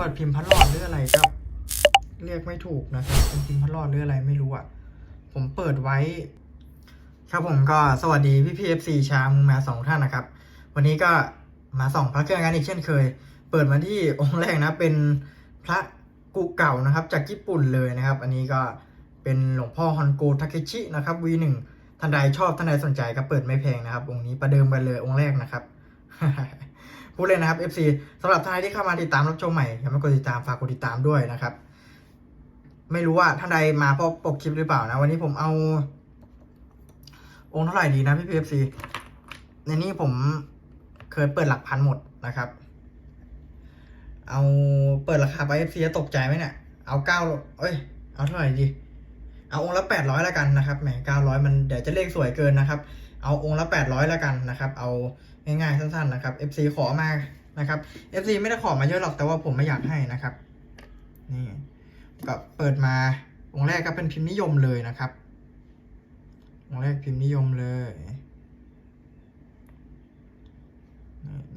วดพิมพ์พระรอดหรืออะไรก็เรียกไม่ถูกนะครับเป็นพิมพ์พระรอดหรืออะไรไม่รู้อะ ผมเปิดไว้ ครับผมก็สวัสดีพี่พีเอฟซีชามมาสองท่านนะครับ วันนี้ก็มาส่องพระเครื่องกันอีกเช่นเคย เปิดมาที่องค์แรกนะ เป็นพระกุเก่านะครับ จากญี่ปุ่นเลยนะครับ อันนี้ก็เป็นหลวงพ่อฮอนโกทาเคชินะครับ V1 ท่านใดชอบท่านใดสนใจก็เปิดไม่แพงนะครับองค์นี้ประเดิมไปเลยองค์แรกนะครับ พูดเลยนนะครับ FC สำหรับท่านใดที่เข้ามาติดตามรับชมใหม่ยังไม่กดติดตามฝากกดติดตามด้วยนะครับ ไม่รู้ว่าท่านใดมาเพราะปกคลิปหรือเปล่านะ วันนี้ผมเอา องค์เท่าไหร่ดีนะพี่พีเอฟซีในนี้ผมเคยเปิดหลักพันหมดนะครับ เอาเปิดราคาไปเอฟซีตกใจไหมเนี่ยเอาเก้าเอ้ย เอาเท่าไหร่ดี เอาองค์ละแปดร้อยแล้วกันนะครับ แหมเก้าร้อยมันเดี๋ยวจะเลขสวยเกินนะครับ เอาองค์ละแปดร้อยแล้วกันนะครับ เอา ง่ายๆสั้นๆนะครับ FC ขอมานะครับ FC ไม่ได้ขอมาเยอะหรอกแต่ว่าผมไม่อยากให้นะครับ นี่ก็เปิดมาองค์แรกก็เป็นพิมพ์นิยมเลยนะครับองค์แรกพิมพ์นิยมเลย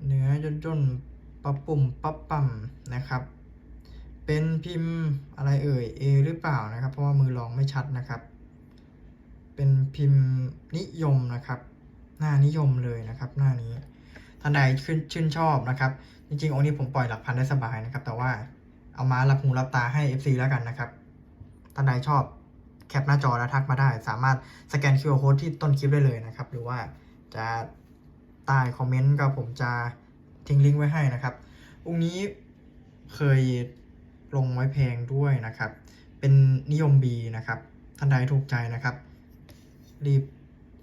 เนื้อย่นย่นๆปั๊บปุ่มปั๊บปั่มนะครับ เป็นพิมพ์อะไรเอ่ย A หรือเปล่านะครับ เพราะว่ามือลองไม่ชัดนะครับ เป็นพิมพ์นิยมนะครับ น้านิยมเลยนะครับ หน้านี้ท่านใดขึ้นชื่นชอบนะครับ จริงๆองค์นี้ผมปล่อยหลักพันได้สบายนะครับ แต่ว่าเอามารับหูรับตาให้ FC แล้วกันนะครับท่านใดชอบแคปหน้าจอแล้วทักมาได้ สามารถสแกน QR Code ที่ต้นคลิปได้เลยนะครับ หรือว่าจะใต้คอมเมนต์ก็ผมจะทิ้งลิงก์ไว้ให้นะครับองค์นี้เคยลงไว้แพงด้วยนะครับ เป็นนิยม B นะครับ ท่านใดถูกใจนะครับ รีบ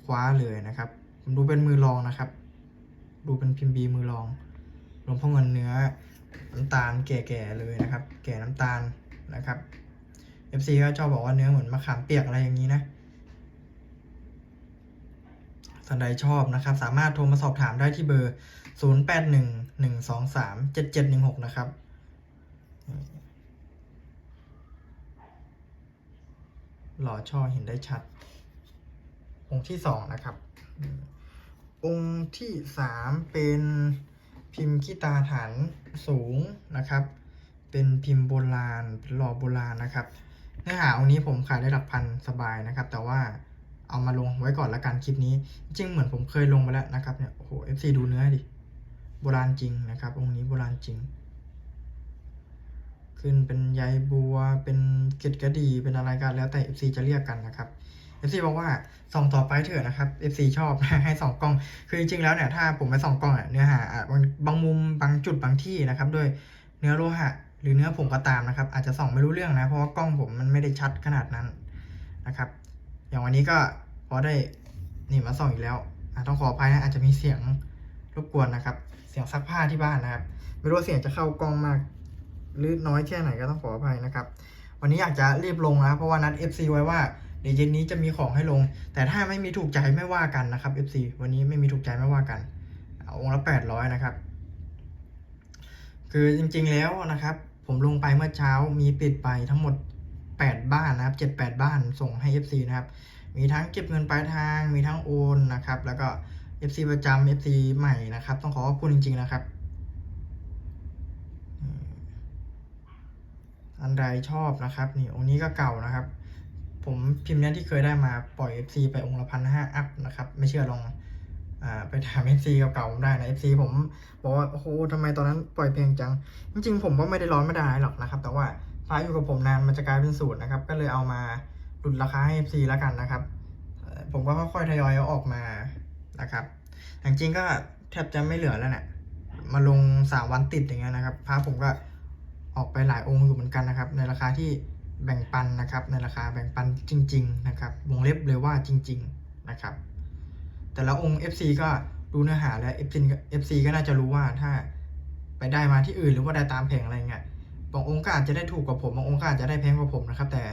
คว้าเลยนะครับ ผมดูเป็นมือรองนะครับ ดูเป็นพิมพ์ B มือรองหลวงพ่อเงินเนื้อน้ำตาลแก่ๆเลยนะครับ แก่น้ำตาลนะครับ FC ก็ชอบบอกว่าเนื้อเหมือนมะขามเปียกอะไรอย่างนี้นะท่านใดชอบนะครับ สามารถโทรมาสอบถามได้ที่เบอร์ 0811237716 นะครับหล่อช่อเห็นได้ชัดองค์ที่สองนะครับ องค์ที่สามเป็นพิมพ์ขี้ตาฐานสูงนะครับ เป็นพิมพ์โบราณเป็นหล่อโบราณนะครับ เนื้อหาองค์นี้ผมขายได้หลักพันสบายนะครับ แต่ว่าเอามาลงไว้ก่อนละกันคลิปนี้ จริงเหมือนผมเคยลงไปแล้วนะครับเนี่ย โอ้โห FC ดูเนื้อดิ โบราณจริงนะครับ องค์นี้โบราณจริง ขึ้นเป็นใยบัว เป็นเกล็ดกระดี เป็นอะไรกันแล้วแต่ FC จะเรียกกันนะครับ FC บอกว่าส่องต่อไปเถอะนะครับ FC ชอบให้ส่องกล้อง คือจริงๆแล้วเนี่ยถ้าผมไปส่องกล้องเนื้อหาบางมุมบางจุดบางที่นะครับด้วยเนื้อโลหะหรือเนื้อผมก็ตามนะครับ อาจจะส่องไม่รู้เรื่องนะ เพราะว่ากล้องผมมันไม่ได้ชัดขนาดนั้นนะครับ อย่างวันนี้ก็พอได้นี่มาส่องอีกแล้วต้องขออภัยนะอาจจะมีเสียงรบกวนนะครับ เสียงซักผ้าที่บ้านนะครับ ไม่รู้เสียงจะเข้ากล้องมาก หรือน้อยแค่ไหนก็ต้องขออภัยนะครับ วันนี้อยากจะรีบลงนะเพราะว่านัด FC ไว้ว่า เดี๋ยวเย็นนี้จะมีของให้ลง แต่ถ้าไม่มีถูกใจไม่ว่ากันนะครับ FC วันนี้ไม่มีถูกใจไม่ว่ากันเอาองค์ละแปดร้อยนะครับ คือจริงๆแล้วนะครับ ผมลงไปเมื่อเช้ามีปิดไปทั้งหมด 8 บ้านนะครับ7 8บ้านส่งให้ FC นะครับ มีทั้งเก็บเงินปลายทางมีทั้งโอนนะครับ แล้วก็ FC ประจำ FC ใหม่นะครับ ต้องขอขอบคุณจริง ๆ นะครับอันใดชอบนะครับ นี่องค์นี้ก็เก่านะครับ ผมพิมพ์เนี้ยที่เคยได้มาปล่อย FC ไปองค์ละพันห้าอัพนะครับ ไม่เชื่อลองอไปถาม FC เก่าๆผมได้นะ FC ผมบอกว่าโอ้โหทำไมตอนนั้นปล่อยเพลงจัง จริงๆ ผมก็ไม่ได้ร้อนไม่ได้หรอกนะครับ แต่ว่าฟ้าอยู่กับผมนานมันจะกลายเป็นสูตรนะครับ ก็เลยเอามาหลุดราคาให้ FC แล้วกันนะครับ ผมก็ค่อยๆทยอยเอาออกมานะครับแต่จริงๆก็แทบจะไม่เหลือแล้วเนี่ยมาลงสามวันติดอย่างเงี้ยนะครับพระผมก็ออกไปหลายองค์อยู่เหมือนกันนะครับ ในราคาที่ แบ่งปันนะครับในราคาแบ่งปันจริง ๆ นะครับวงเล็บเลยว่าจริง ๆ นะครับ แต่ละองค์ FC ก็ดูเนื้อหาแล้ว FC ก็ FC ก็น่าจะรู้ว่าถ้าไปได้มาที่อื่นหรือว่าได้ตามแผงอะไรเงี้ยบางองค์ก็อาจจะได้ถูกกว่าผมบางองค์ก็อาจจะได้แพงกว่าผมนะครับ แต่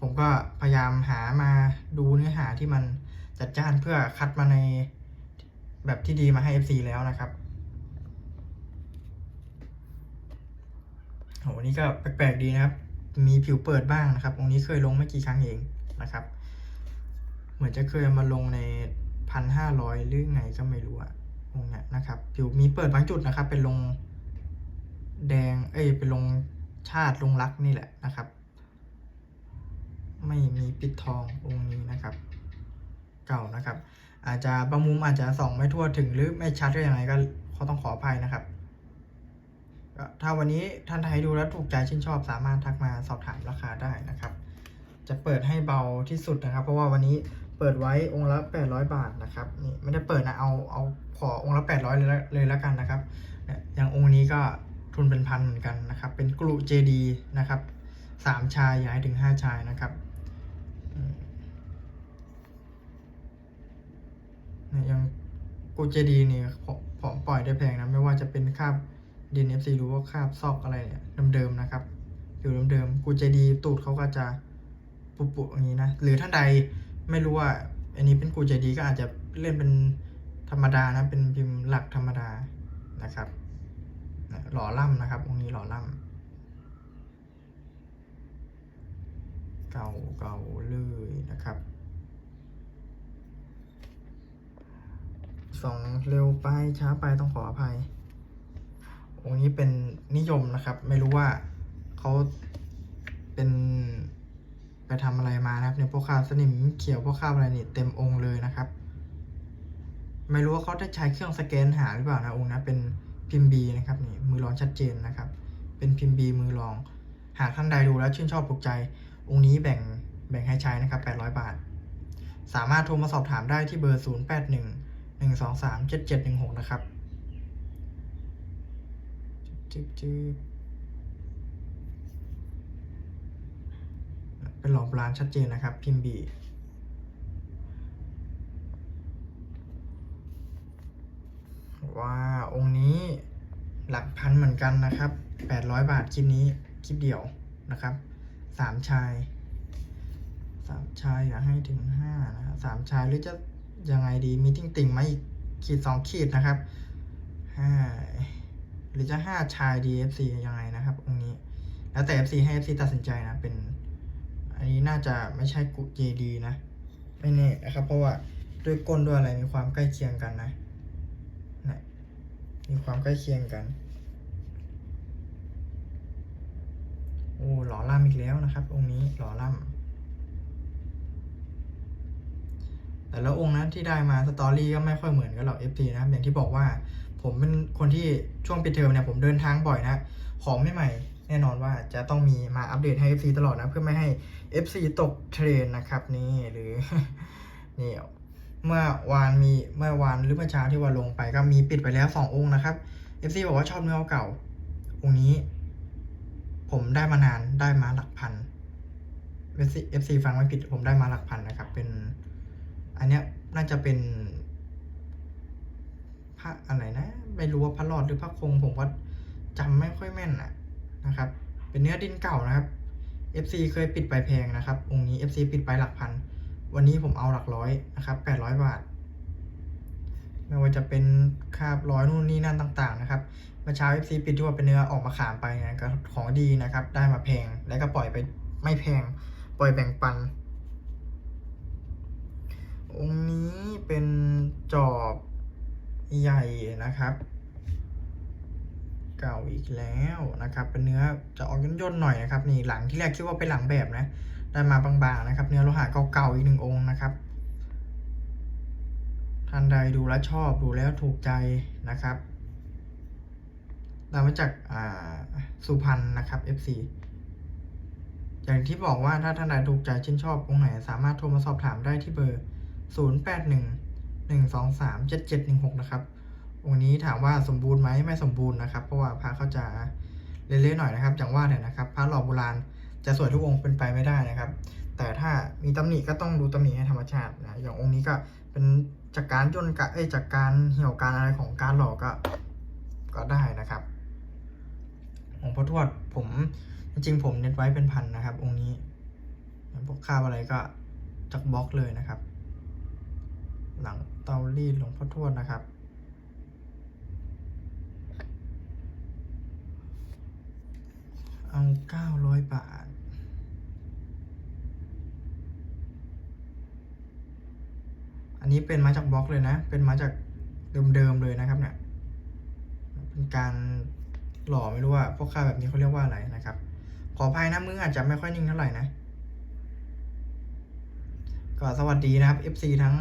ผมก็พยายามหามาดูเนื้อหาที่มันจัดจ้านเพื่อคัดมาในแบบที่ดีมาให้ FC แล้วนะครับโหวันนี้ก็แปลกๆดีนะครับ มีผิวเปิดบ้างนะครับ องค์นี้เคยลงไม่กี่ครั้งเองนะครับ เหมือนจะเคยมาลงในพันห้าร้อยหรือไงก็ไม่รู้อะองค์เนี้ยนะครับ ผิวมีเปิดบางจุดนะครับ เป็นลงแดง เอ้ย เป็นลงชาติลงรักนี่แหละนะครับ ไม่มีปิดทององค์นี้นะครับ เก่านะครับ อาจจะบางมุมอาจจะส่องไม่ทั่วถึงหรือไม่ชัดก็ยังไงก็เขาต้องขออภัยนะครับ ถ้าวันนี้ท่านใดดูแล้วถูกใจชื่นชอบ สามารถทักมาสอบถามราคาได้นะครับ จะเปิดให้เบาที่สุดนะครับ เพราะว่าวันนี้เปิดไว้องค์ละ 800 บาทนะครับนี่ไม่ได้เปิดนะเอาเอาขอองค์ละ 800 เลยเลยแล้วกันนะครับอย่างองค์นี้ก็ทุนเป็นพันเหมือนกันนะครับ เป็นกรุเจดีนะครับสามชายย้ายถึงห้าชายนะครับอืมเนี่ยยังกรุเจดีนี่ผมผมปล่อยได้แพงนะ ไม่ว่าจะเป็นคาบ ดิน FC หรือว่าคาบซอกอะไรเนี่ยเดิมๆนะครับอยู่เดิมๆกูเจดีตูดเขาก็จะปุบๆอย่างนี้นะหรือท่านใดไม่รู้ว่าอันนี้เป็นกูเจดีก็อาจจะเล่นเป็นธรรมดานะเป็นพิมพ์หลักธรรมดานะครับหล่อล่ำนะครับองค์นี้หล่อล่ำเก่าเก่าเลยนะครับสองเร็วไปช้าไปต้องขออภัย องค์นี้เป็นนิยมนะครับ ไม่รู้ว่าเขาเป็นไปทำอะไรมานะครับเนี่ยพวกคราบสนิมเขียวพวกคราบอะไรนี่เต็มองค์เลยนะครับ ไม่รู้ว่าเขาได้ใช้เครื่องสแกนหาหรือเปล่านะองค์นะเป็นพิมพ์บีนะครับนี่มือรองชัดเจนนะครับ เป็นพิมพ์บีมือรอง หากท่านใดดูแล้วชื่นชอบถูกใจ องค์นี้แบ่งแบ่งให้ใช้นะครับ 800 บาท สามารถโทรมาสอบถามได้ที่เบอร์ 081 123 7716 นะครับ จึ๊บจึ๊บเป็นหลอมร้านชัดเจนนะครับ พิมพ์บีว้าองค์นี้หลักพันเหมือนกันนะครับ 800 บาทคลิปนี้คลิปเดียวนะครับสามชายสามชายอยากให้ถึงห้านะครับสามชายหรือจะยังไงดีมีติ่งติ่งไหมาอีกขีดสองขีดนะครับห้า รือจะห้าชาย DFC ยังไงนะครับองนี้ แล้วแต่ FC ให้ FC ตัดสินใจนะ เป็น อันนี้น่าจะไม่ใช่กุ JD นะ ไม่แน่นะครับ เพราะว่าด้วยก้นด้วยอะไรมีความใกล้เคียงกันนะนะมีความใกล้เคียงกัน โอ้หล่อล่ำอีกแล้วนะครับ องค์นี้หล่อล่ำแต่ละองค์นั้นที่ได้มาสตอรี่ก็ไม่ค่อยเหมือนกันหรอก FT นะอย่างที่บอกว่า ผมเป็นคนที่ช่วงปิดเทอมเนี่ยผมเดินทางบ่อยนะ ของใหม่ๆแน่นอนว่าจะต้องมีมาอัปเดตให้ FC ตลอดนะเพื่อไม่ให้ FC ตกเทรนนะครับนี่หรือนี่เมื่อวานมีเมื่อวานหรือเมื่อเช้าที่ว่าลงไปก็มีปิดไปแล้วสององค์นะครับ FC บอกว่าชอบเนื้อเก่า องค์นี้ ผมได้มานานได้มาหลักพัน FC FC ฟังไม่ผิดผมได้มาหลักพันนะครับ เป็น อันเนี้ยน่าจะเป็น พระอะไรนะ ไม่รู้ว่าพระรอดหรือพระคงผมว่าจำไม่ค่อยแม่นอะนะครับ เป็นเนื้อดินเก่านะครับ FC เคยปิดไปแพงนะครับ องค์นี้ FC ปิดไปหลักพัน วันนี้ผมเอาหลักร้อยนะครับ800บาท ไม่ว่าจะเป็นคาบร้อยนู่นนี่นั่นต่าง ๆ นะครับเมื่อเช้า FC ปิดที่ว่าเป็นเนื้อออกมาขามไปนะก็ของดีนะครับ ได้มาแพงแล้วก็ปล่อยไปไม่แพง ปล่อยแบ่งปัน องค์นี้เป็นจอบ ใหญ่นะครับ เก่าอีกแล้วนะครับ เป็นเนื้อจะออกย่นๆหน่อยนะครับ นี่หลังที่แรกคิดว่าเป็นหลังแบบนะ ได้มาบางๆนะครับ เนื้อโลหะเก่าๆอีกหนึ่งองค์นะครับท่านใดดูแล้วชอบดูแล้วถูกใจนะครับได้มาจากอ่าสุพรรณนะครับ FC อย่างที่บอกว่าถ้าท่านใดถูกใจชื่นชอบองค์ไหน สามารถโทรมาสอบถามได้ที่เบอร์ 081 123 7716นะครับองค์นี้ถามว่าสมบูรณ์ไหมไม่สมบูรณ์นะครับ เพราะว่าพระเขาจะเละๆหน่อยนะครับอย่างว่าเนี่ยนะครับ พระหล่อโบราณจะสวยทุกองค์เป็นไปไม่ได้นะครับ แต่ถ้ามีตำหนิก็ต้องดูตำหนิให้ธรรมชาตินะอย่างองค์นี้ก็เป็นจากการย่นกะเอ้ยจากการเหี่ยวการอะไรของการหล่อก็ก็ได้นะครับองค์พระทวดผมจริงๆผมเน็ตไว้เป็นพันนะครับ องค์นี้พวกค่าบอะไรก็จากบล็อกเลยนะครับ หลังเตารีดหลวงพ่อทวดนะครับ เอาเก้าร้อยบาท อันนี้เป็นมาจากบล็อกเลยนะ เป็นมาจากเดิมๆเลยนะครับเนี่ย เป็นการหล่อไม่รู้ว่าพวกค่าแบบนี้เขาเรียกว่าอะไรนะครับ ขออภัยนะมืออาจจะไม่ค่อยนิ่งเท่าไหร่นะก็สวัสดีนะครับ FC ทั้ง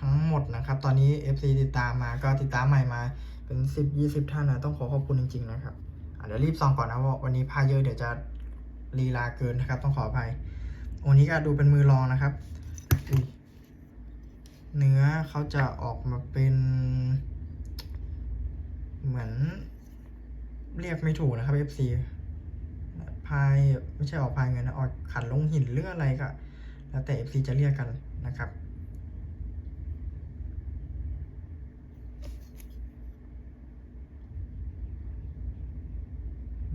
ทั้งหมดนะครับ ตอนนี้ FC ติดตามมาก็ติดตามใหม่มาเป็นสิบยี่สิบท่านนะต้องขอขอบคุณจริง ๆ นะครับเดี๋ยวรีบซองก่อนนะว่าวันนี้พาเยอะเดี๋ยวจะลีลาเกินนะครับ ต้องขออภัยวันนี้ก็ดูเป็นมือรองนะครับ เนื้อเขาจะออกมาเป็น เหมือน เรียกไม่ถูกนะครับ FC พายไม่ใช่ออกพายเงินนะออกขันลงหินหรืออะไรก็แล้วแต่ FC จะเรียกกันนะครับ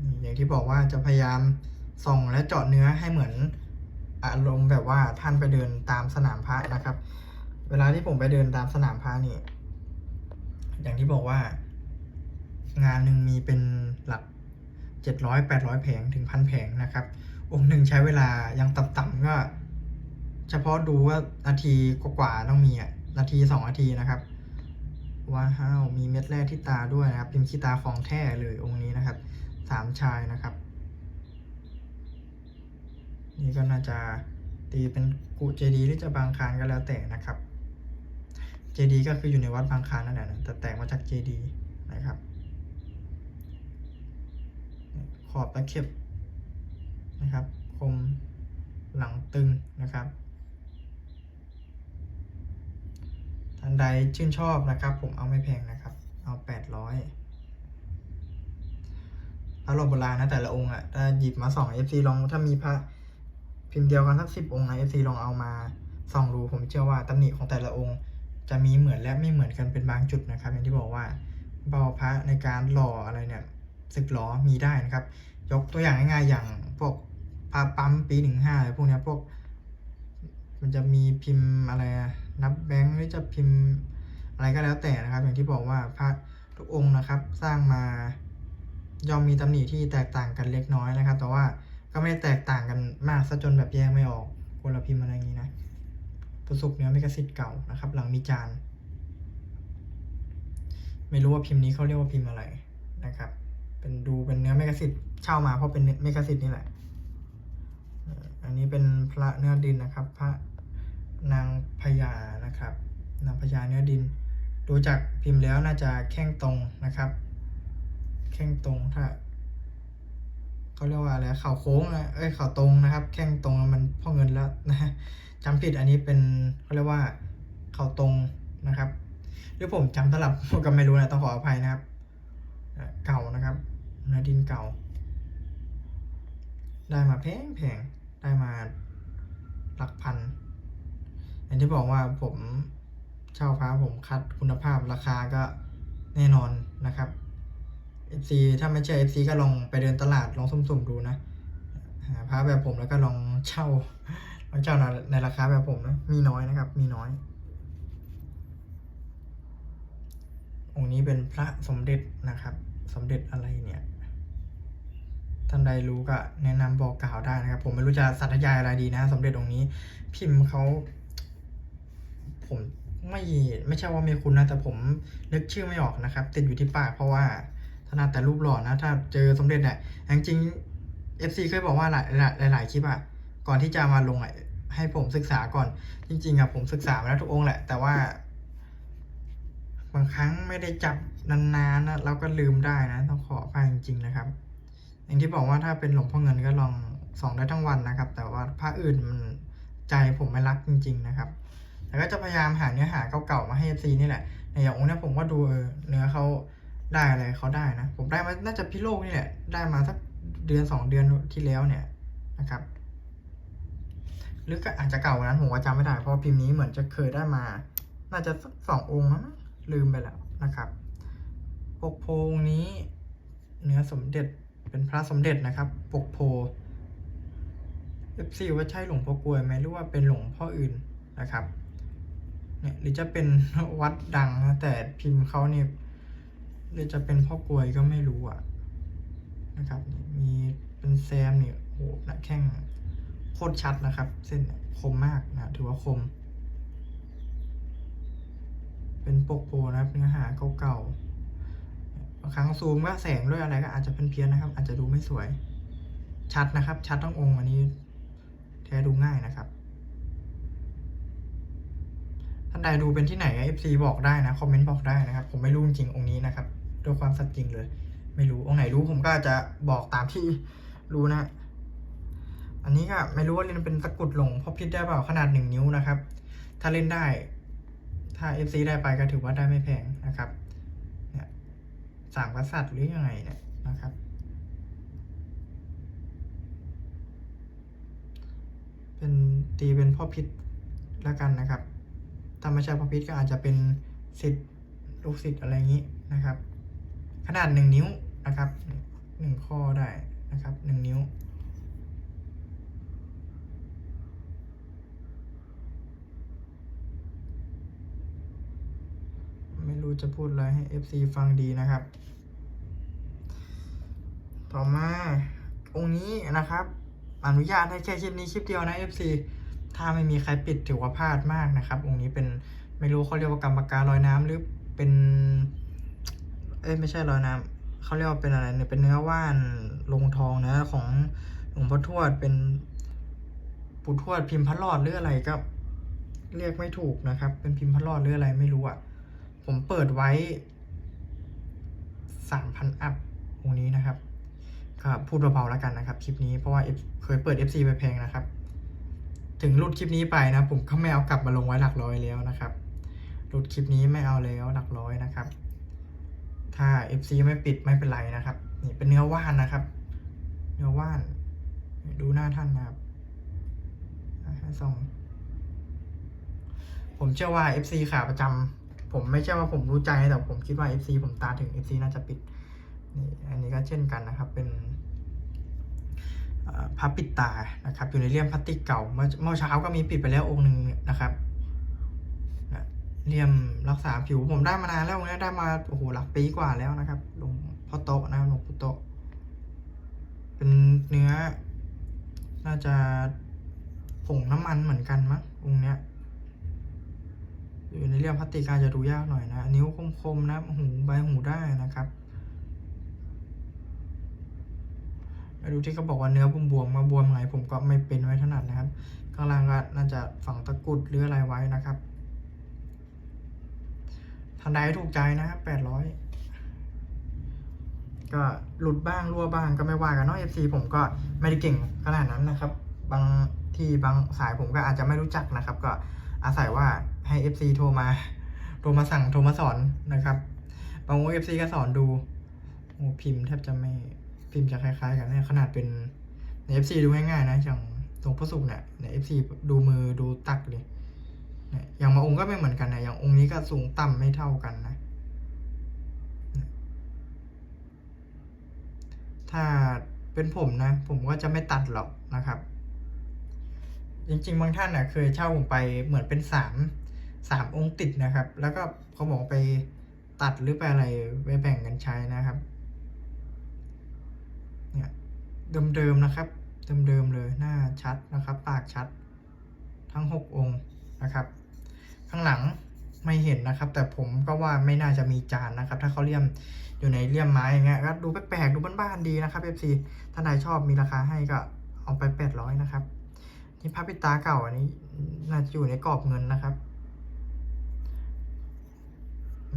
นี่ อย่างที่บอกว่าจะพยายามส่องและเจาะเนื้อให้เหมือนอารมณ์แบบว่าท่านไปเดินตามสนามพระนะครับ เวลาที่ผมไปเดินตามสนามพระนี่ อย่างที่บอกว่า งานหนึ่งมีเป็นหลักเจ็ดร้อยแปดร้อยแผงถึงพันแผงนะครับ องค์หนึ่งใช้เวลายังต่ำๆก็ เฉพาะดูว่านาทีกว่าๆต้องมีอะนาทีสองนาทีนะครับว้าวมีเม็ดแรกที่ตาด้วยนะครับ พิมพ์ขี้ตาของแท้เลยองค์นี้นะครับ สามชายนะครับ นี่ก็น่าจะตีเป็นกุเจดีหรือจะบางคารก็แล้วแต่นะครับเจดีก็คืออยู่ในวัดบางคารนั่นแหละนะแต่แตกมาจากเจดีนะครับขอบตะเข็บนะครับคมหลังตึงนะครับท่านใดชื่นชอบนะครับ ผมเอาไม่แพงนะครับ เอาแปดร้อย พระโลโบราณนะแต่ละองค์อะถ้าหยิบมาส่อง FC ลองถ้ามีพระพิมพ์เดียวกันสักสิบองค์นะ FC ลองเอามาส่องดูผมเชื่อว่าตำหนิของแต่ละองค์ จะมีเหมือนและไม่เหมือนกันเป็นบางจุดนะครับ อย่างที่บอกว่าเบาพระในการหล่ออะไรเนี่ยศึกหลอมีได้นะครับ ยกตัวอย่างง่ายๆอย่างพวกพระปั๊มปีหนึ่งห้าพวกเนี้ยพวก มันจะมีพิมพ์อะไรนับแบงค์หรือจะพิมพ์อะไรก็แล้วแต่นะครับ อย่างที่บอกว่าพระทุกองค์นะครับ สร้างมา ย่อมมีตำหนิที่แตกต่างกันเล็กน้อยนะครับ แต่ว่าก็ไม่ได้แตกต่างกันมากซะจนแบบแยกไม่ออกคนละพิมพ์อะไรอย่างนี้นะประสุกเนื้อเมกะซิตเก่านะครับ หลังมีจาน ไม่รู้ว่าพิมพ์นี้เขาเรียกว่าพิมพ์อะไรนะครับ เป็นดูเป็นเนื้อเมกะซิตเช่ามาเพราะเป็นเมกะซิตนี่แหละ อันนี้เป็นพระเนื้อดินนะครับ พระนางพญานะครับ นางพญาเนื้อดิน ดูจากพิมพ์แล้วน่าจะแข้งตรงนะครับ แข้งตรงถ้าเขาเรียกว่าอะไรเข่าโค้งนะเอ้ยเข่าตรงนะครับ แข้งตรงมันพ่อเงินแล้วนะจำผิดอันนี้เป็นเขาเรียกว่าเข่าตรงนะครับหรือผมจำสลับก็ไม่รู้นะต้องขออภัยนะครับ เก่านะครับเนื้อดินเก่า ได้มาแพงแพงได้มาหลักพันอย่างที่บอกว่าผมเช่าพระผมคัดคุณภาพราคาก็แน่นอนนะครับ FC ถ้าไม่ใช่ FC ก็ลองไปเดินตลาดลองสุ่มๆดูนะหาพระแบบผมแล้วก็ลองเช่าลองเช่าในราคาแบบผมนะมีน้อยนะครับ มีน้อย องค์นี้เป็นพระสมเด็จนะครับ สมเด็จอะไรเนี่ยท่านใดรู้ก็แนะนำบอกกล่าวได้นะครับ ผมไม่รู้จะสัตยายอะไรดีนะ สมเด็จองค์นี้ พิมพ์เขาผมไม่ไม่ใช่ว่าม่คุ้นนะแต่ผมนึกชื่อไม่ออกนะครับ ติดอยู่ที่ปากเพราะว่า ถนัดแต่รูปหล่อนะ ถ้าเจอสมเด็จเนี่ยจริงๆ FC เคยบอกว่าหลายหลายหลายคลิปอะก่อนที่จะมาลงอะให้ผมศึกษาก่อน จริงๆอะผมศึกษามาแล้วทุกองค์แหละ แต่ว่า บางครั้งไม่ได้จับนานๆนะเราก็ลืมได้นะ ต้องขออภัยจริงๆนะครับ อย่างที่บอกว่าถ้าเป็นหลวงพ่อเงินก็ลองส่องได้ทั้งวันนะครับ แต่ว่าพระอื่นมันใจผมไม่รักจริง ๆ นะครับแต่ก็จะพยายามหาเนื้อหาเก่าๆมาให้ FC นี่แหละในอย่างองค์นี้ผมก็ดูเนื้อเขา ได้อะไรเขาได้นะ ผมได้มาน่าจะพิโลกนี่แหละ ได้มาสักเดือนสองเดือนที่แล้วเนี่ยนะครับ หรือก็อาจจะเก่ากว่านั้นผมก็จำไม่ได้ เพราะพิมพ์นี้เหมือนจะเคยได้มา น่าจะสักสององค์มั้งลืมไปแล้วนะครับปกโพงนี้เนื้อสมเด็จเป็นพระสมเด็จนะครับ ปกโพเอฟซีว่าใช่หลวงพ่อกลวยไหมหรือว่าเป็นหลวงพ่ออื่นนะครับเนี่ยหรือจะเป็นวัดดังนะแต่พิมพ์เขาเนี่ย หรือจะเป็นพ่อกลวยก็ไม่รู้อะนะครับ มีเป็นแซมเนี่ยโหหน้าแข้งโคตรชัดนะครับ เส้นคมมากนะถือว่าคม เป็นปกโพนะครับเนื้อหาเก่าๆบางครั้งซูมก็แสงด้วยอะไรก็อาจจะเพี้ยนๆนะครับ อาจจะดูไม่สวย ชัดนะครับ ชัดทั้งองค์อันนี้ แท้ดูง่ายนะครับท่านใดดูเป็นที่ไหน FC บอกได้นะ คอมเมนต์บอกได้นะครับ ผมไม่รู้จริงองค์นี้นะครับ ด้วยความสัตย์จริงเลย ไม่รู้องไหนรู้ผมก็จะบอกตามที่รู้นะ อันนี้ก็ไม่รู้ว่าเล่นเป็นตะกรุดหลงพ่อพิษได้เปล่าขนาดหนึ่งนิ้วนะครับ ถ้าเล่นได้ ถ้า FC ได้ไปก็ถือว่าได้ไม่แพงนะครับเนี่ยสามกษัตริย์หรือยังไงเนี่ยนะครับเป็นตีเป็นพ่อพิษแล้วกันนะครับถ้าไม่ใช่พ่อพิษก็อาจจะเป็นสิทธิ์ลูกศิษย์อะไรอย่างนี้นะครับ ขนาดหนึ่งนิ้วนะครับหนึ่งข้อได้นะครับหนึ่งนิ้ว ไม่รู้จะพูดอะไรให้ FC ฟังดีนะครับ ต่อมาองค์นี้นะครับ อนุญาตให้แค่คลิปนี้คลิปเดียวนะ FC ถ้าไม่มีใครปิดถือว่าพลาดมากนะครับ องค์นี้เป็นไม่รู้เขาเรียกว่ากรรมการลอยน้ำหรือเป็น เอ้ยไม่ใช่ลอยน้ำเขาเรียกว่าเป็นอะไรเนี่ยเป็นเนื้อว่านลงทองนื้อของหลวงพ่อทวดเป็นปู่ทวดพิมพ์พระรอดหรืออะไรก็ เรียกไม่ถูกนะครับ เป็นพิมพ์พระรอดหรืออะไรไม่รู้อะผมเปิดไว้สามพันอัพองนี้นะครับก็พูดเบาๆแล้วกันนะครับ คลิปนี้เพราะว่าเคยเปิด FC ไปแพงนะครับ ถึงรุดคลิปนี้ไปนะ ผมก็ไม่เอากลับมาลงไว้หลักร้อยแล้วนะครับรุดคลิปนี้ไม่เอาแล้วหลักร้อยนะครับ ถ้า FC ไม่ปิดไม่เป็นไรนะครับ นี่เป็นเนื้อว่านนะครับ เนื้อว่าน ดูหน้าท่านนะครับส่องผมเชื่อว่า FC ขาประจำผมไม่ใช่ว่าผมรู้ใจแต่ผมคิดว่า FC ผมตาถึง FC น่าจะปิดนี่อันนี้ก็เช่นกันนะครับ เป็นพับปิดตานะครับ อยู่ในเลี่ยมพลาสติกเก่าเมื่อเช้าก็มีปิดไปแล้วองค์หนึ่งนะครับ เลี่ยมรักษาผิวผมได้มานานแล้วองค์นี้ได้มาโอ้โหหลักปีกว่าแล้วนะครับหลวงพ่อโตนะครับหลวงพ่อโตเป็นเนื้อ น่าจะผงน้ำมันเหมือนกันมั้งองเนี้ยอยู่ในเรื่องพลาสติกอาจจะดูยากหน่อยนะ นิ้วคมๆนะหูใบหูได้นะครับมาดูที่เขาบอกว่าเนื้อบวมๆมาบวมไงผมก็ไม่เป็นไว้ถนัดนะครับ ข้างล่างก็น่าจะฝังตะกุดหรืออะไรไว้นะครับ ทันใดถูกใจนะครับแปดร้อยก็หลุดบ้างรั่วบ้างก็ไม่ว่ากันเนาะ FC ผมก็ไม่ได้เก่งขนาดนั้นนะครับ บางที่บางสายผมก็อาจจะไม่รู้จักนะครับ ก็อาศัยว่าให้ FC โทรมาโทรมาสั่งโทรมาสอนนะครับบางวง FC ก็สอนดูโอ้พิมพ์แทบจะไม่พิมพ์จะคล้ายๆ กันเนี่ยขนาดเป็นใน FC ดูง่ายๆนะอย่างตรงพระสุกเนี่ยใน FC ดูมือดูตักเนี่ยอย่างบางองค์ ก็ไม่เหมือนกันนะอย่างองค์นี้ก็สูงต่ำไม่เท่ากันนะ ถ้าเป็นผมนะ ผมก็จะไม่ตัดหรอกนะครับ จริง ๆ บางท่านน่ะ เคยเช่าผมไปเหมือนเป็นสามสามองค์ติดนะครับ แล้วก็เขาบอกไปตัดหรือไปอะไรไปแบ่งกันใช้นะครับเนี่ยเดิมๆนะครับเดิมๆเลยหน้าชัดนะครับ ปากชัด ทั้งหกองค์นะครับ ข้างหลังไม่เห็นนะครับ แต่ผมก็ว่าไม่น่าจะมีจานนะครับ ถ้าเขาเลี่ยมอยู่ในเลี่ยมไม้อย่างเงี้ยก็ดูแปลกๆดูบ้านๆดีนะครับ FC ถ้านายชอบมีราคาให้ก็เอาไปแปดร้อยนะครับนี่พระปิตาเก่าอันนี้ น่าจะอยู่ในกรอบเงินนะครับ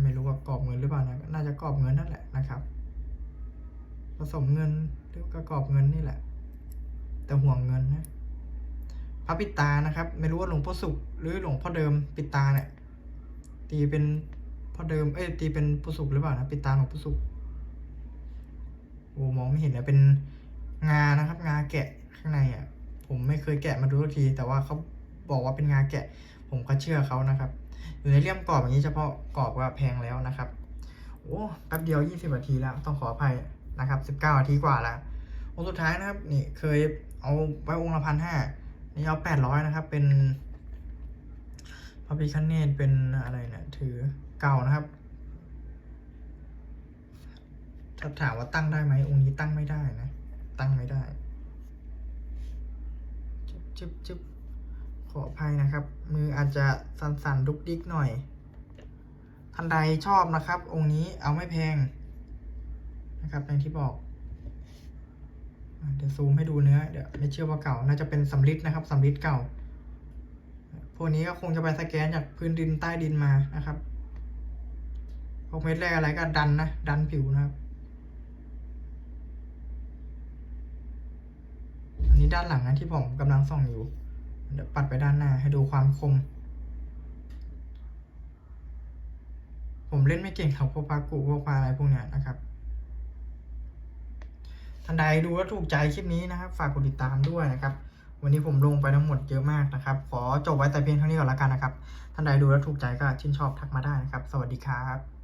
ไม่รู้ว่ากรอบเงินหรือเปล่านะน่าจะกรอบเงินนั่นแหละนะครับผสมเงินหรือก็กรอบเงินนี่แหละ แต่ห่วงเงินนะ พระปิดตานะครับ ไม่รู้ว่าหลวงพ่อสุขหรือหลวงพ่อเดิมปิดตาเนี่ยตีเป็นพ่อเดิมเอ้ยตีเป็นพ่อสุขหรือเปล่านะปิดตาหลวงพ่อสุขโอ้มองไม่เห็นนะเป็นงานะครับ งาแกะข้างในอะ ผมไม่เคยแกะมาดูสักที แต่ว่าเขาบอกว่าเป็นงาแกะ ผมก็เชื่อเขานะครับ อยู่ในเลี่ยมกรอบอย่างนี้เฉพาะกรอบก็แพงแล้วนะครับโอ้แป๊บเดียวยี่สิบนาทีแล้วต้องขออภัยนะครับสิบเก้านาทีกว่าแล้วองค์สุดท้ายนะครับ นี่เคยเอาไว้องค์ละพันห้า นี่เอาแปดร้อยนะครับ เป็นพระพิคเนตเป็นอะไรเนี่ย ถือเก่านะครับ ถ้าถามว่าตั้งได้ไหมองค์นี้ตั้งไม่ได้นะ ตั้งไม่ได้จึ๊บจึ๊บจึ๊บขออภัยนะครับ มืออาจจะสั่นๆดุกดิกหน่อย ท่านใดชอบนะครับ องค์นี้เอาไม่แพงนะครับในที่บอก เดี๋ยวซูมให้ดูเนื้อเดี๋ยวไม่เชื่อว่าเก่าน่าจะเป็นสำลิดนะครับสำลิดเก่า พวกนี้ก็คงจะไปสแกนจากพื้นดินใต้ดินมานะครับพวกเม็ดแรกอะไรก็ดันนะ ดันผิวนะครับ อันนี้ด้านหลังนะที่ผมกำลังส่องอยู่ เดี๋ยวปัดไปด้านหน้าให้ดูความคม ผมเล่นไม่เก่งครับพวกปลากุพวกปลาอะไรพวกเนี้ยนะครับ ท่านใดดูแล้วถูกใจคลิปนี้นะครับ ฝากกดติดตามด้วยนะครับ วันนี้ผมลงไปทั้งหมดเยอะมากนะครับ ขอจบไว้แต่เพียงเท่านี้ก่อนละกันนะครับ ท่านใดดูแล้วถูกใจก็ชื่นชอบทักมาได้นะครับ สวัสดีครับ